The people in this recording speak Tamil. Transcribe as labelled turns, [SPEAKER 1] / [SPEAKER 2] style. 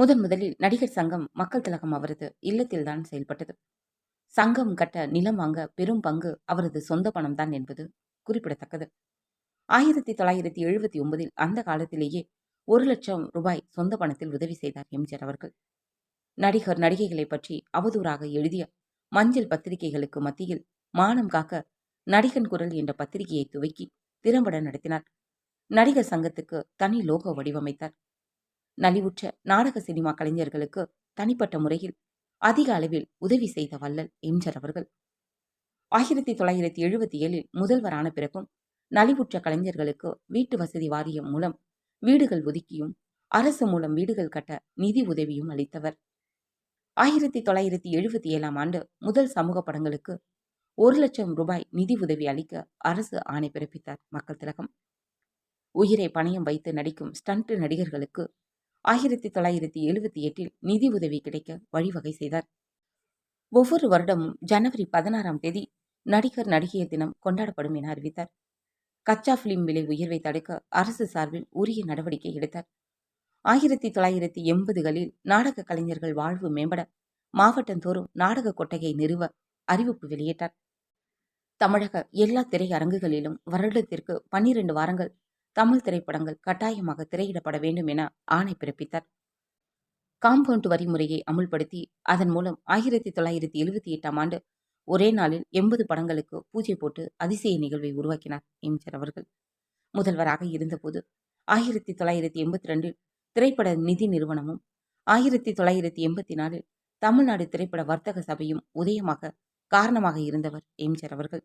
[SPEAKER 1] முதன் முதலில் நடிகர் சங்கம் மக்கள் திலகம் அவரது இல்லத்தில்தான் செயல்பட்டது. சங்கம் கட்ட நிலம் வாங்க பெரும் பங்கு அவரது சொந்த பணம்தான் என்பது குறிப்பிடத்தக்கது. ஆயிரத்தி தொள்ளாயிரத்தி எழுபத்தி ஒன்பதில் அந்த காலத்திலேயே ஒரு லட்சம் ரூபாய் சொந்த பணத்தில் உதவி செய்தார் எம்ஜிஆர் அவர்கள். நடிகர் நடிகைகளை பற்றி அவதூறாக எழுதிய மஞ்சள் பத்திரிகைகளுக்கு மத்தியில் மானம் காக்க நடிகன் குரல் என்ற பத்திரிகையை துவக்கி திறம்பட நடத்தினார். நடிகர் சங்கத்துக்கு தனி லோகோ வடிவமைத்தார். நலிவுற்ற நாடக சினிமா கலைஞர்களுக்கு தனிப்பட்ட முறையில் அதிக அளவில் உதவி செய்த வள்ளல் எம்ஜர் அவர்கள். ஆயிரத்தி தொள்ளாயிரத்தி எழுபத்தி ஏழில் முதல்வரான பிறகும் நலிவுற்ற கலைஞர்களுக்கு வீட்டு வசதி வாரியம் மூலம் வீடுகள் ஒதுக்கியும் அரசு மூலம் வீடுகள் கட்ட நிதி உதவியும் அளித்தவர். ஆயிரத்தி தொள்ளாயிரத்தி எழுபத்தி ஏழாம் ஆண்டு முதல் சமூக படங்களுக்கு ஒரு லட்சம் ரூபாய் நிதி உதவி அளிக்க அரசு ஆணை பிறப்பித்தார் மக்கள் திலகம். உயிரை பணயம் வைத்து நடிக்கும் ஸ்டண்ட் நடிகர்களுக்கு ஆயிரத்தி தொள்ளாயிரத்தி எழுபத்தி எட்டில் நிதி உதவி கிடைக்க வழிவகை செய்தார். ஒவ்வொரு வருடமும் ஜனவரி பதினாறாம் தேதி நடிகர் நடிகையர் தினம் கொண்டாடப்படும் என அறிவித்தார். கச்சா பிலிம் விலை உயர்வை தடுக்க அரசு சார்பில் உரிய நடவடிக்கை எடுத்தார். ஆயிரத்தி தொள்ளாயிரத்தி எண்பதுகளில் நாடக கலைஞர்கள் வாழ்வு மேம்பட மாவட்டந்தோறும் நாடக கொட்டகை நிறுவ அறிவிப்பு வெளியிட்டார். தமிழக எல்லா திரையரங்குகளிலும் வருடத்திற்கு பன்னிரண்டு வாரங்கள் தமிழ் திரைப்படங்கள் கட்டாயமாக திரையிடப்பட வேண்டும் என ஆணை பிறப்பித்தார். காம்பவுண்ட் வரி முறையை அமுல்படுத்தி அதன் மூலம் ஆயிரத்தி தொள்ளாயிரத்தி எழுபத்தி எட்டாம் ஆண்டு ஒரே நாளில் எண்பது படங்களுக்கு பூஜை போட்டு அதிசய நிகழ்வை உருவாக்கினார் எம்ஜிஆர் அவர்கள். முதல்வராக இருந்தபோது ஆயிரத்தி தொள்ளாயிரத்தி எண்பத்தி ரெண்டில் திரைப்பட நிதி நிறுவனமும் ஆயிரத்தி தொள்ளாயிரத்தி எண்பத்தி நாலில் தமிழ்நாடு திரைப்பட வர்த்தக சபையும் உதயமாக காரணமாக இருந்தவர் எம்ஜிஆர் அவர்கள்.